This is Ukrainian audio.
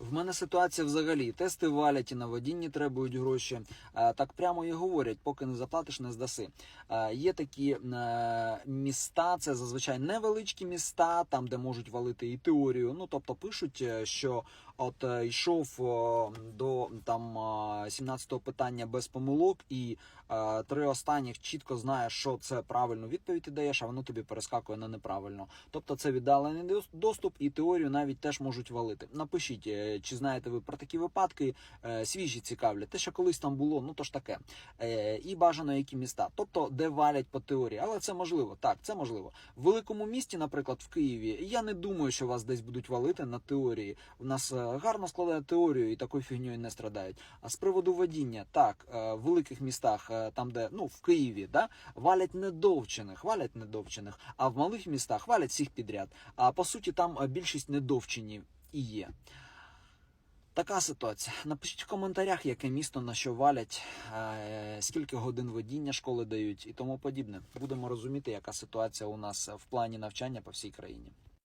В мене ситуація взагалі. Тести валять і на водінні требують гроші. Е, Так прямо і говорять, поки не заплатиш, не здаси. Е, Є такі е, міста, це зазвичай невеличкі міста, там де можуть валити і теорію. Ну тобто пишуть, що от йшов до там е, 17-го питання без помилок, і три останніх чітко знаєш, що це правильну відповідь ти даєш, а воно тобі перескакує на неправильно. Тобто це віддалений доступ, і теорію навіть теж можуть валити. Напишіть, чи знаєте ви про такі випадки, е, свіжі цікавлять. Те, що колись там було, ну то ж таке. Е, І бажано які міста. Тобто, де валять по теорії, але це можливо. Так, це можливо. В великому місті, наприклад, в Києві, я не думаю, що вас десь будуть валити на теорії. У нас е, гарно складає теорію і такою фігньою не страдають. А з приводу водіння, так, е, в великих містах, е, там, де ну в Києві, да, валять недовчених, валять недовчених, а в малих містах валять всіх підряд. А по суті, там е, більшість недовчені і є. Така ситуація. Напишіть в коментарях, яке місто на що валять, е, скільки годин водіння школи дають і тому подібне. Будемо розуміти, яка ситуація у нас в плані навчання по всій країні.